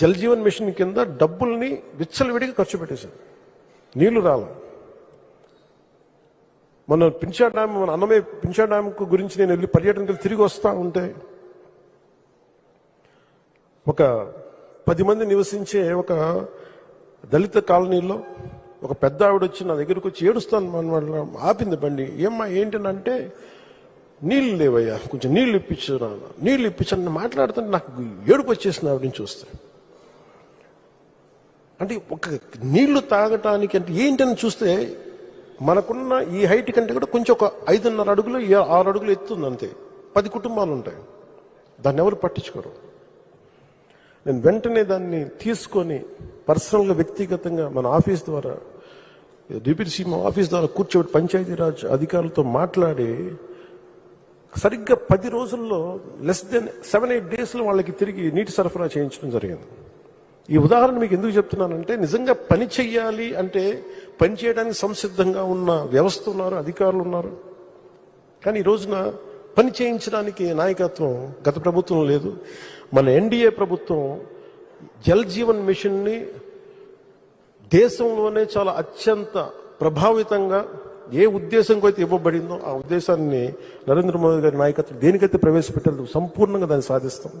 Jal Jeevan machine కింద డబ్బుల్ని విచ్చలవిడిగా ఖర్చు పెట్టేశారు. నీళ్ళు రాల. మన పింఛా డ్యామ్ మన అన్నమే పింఛా డ్యామ్ గురించి నేను వెళ్ళి పర్యటనకి తిరిగి వస్తా ఉంటే ఒక పది మంది నివసించే ఒక దళిత కాలనీలో ఒక పెద్ద ఆవిడ వచ్చి నా దగ్గరకు వచ్చి ఏడుస్తాను మన ఆపింది బండి. ఏమ్మా ఏంటనంటే నీళ్ళు లేవయ్యా కొంచెం నీళ్ళు ఇప్పించు నాన్న నీళ్ళు ఇప్పించని మాట్లాడుతుంటే నాకు ఏడుపు వచ్చేసింది ఆవిడని చూస్తే. అంటే ఒక నీళ్ళు తాగటానికి అంటే ఏంటని చూస్తే మనకున్న ఈ హైట్ కంటే కూడా కొంచెం ఒక ఐదున్నర అడుగులు ఆరు అడుగులు ఎత్తుంది అంతే పది కుటుంబాలు ఉంటాయి దాన్ని ఎవరు పట్టించుకోరు. నేను వెంటనే దాన్ని తీసుకొని పర్సనల్గా వ్యక్తిగతంగా మన ఆఫీస్ ద్వారా డిప్యూటీ సీఎం ఆఫీస్ ద్వారా కూర్చోబెట్టి పంచాయతీరాజ్ అధికారులతో మాట్లాడి సరిగ్గా పది రోజుల్లో లెస్ దెన్ సెవెన్ ఎయిట్ డేస్లో వాళ్ళకి తిరిగి నీటి సరఫరా చేయించడం జరిగింది. ఈ ఉదాహరణ మీకు ఎందుకు చెప్తున్నానంటే నిజంగా పని చెయ్యాలి అంటే పని చేయడానికి సంసిద్ధంగా ఉన్న వ్యవస్థ ఉన్నారు అధికారులు ఉన్నారు. కానీ ఈ రోజున పని చేయించడానికి నాయకత్వం గత ప్రభుత్వం లేదు. మన ఎన్డీఏ ప్రభుత్వం జల్ జీవన్ మిషన్ని దేశంలోనే చాలా అత్యంత ప్రభావితంగా ఏ ఉద్దేశంతో అయితే ఇవ్వబడిందో ఆ ఉద్దేశాన్ని నరేంద్ర మోదీ గారి నాయకత్వం దేనికైతే ప్రవేశపెట్టారు సంపూర్ణంగా దాన్ని సాధిస్తాం.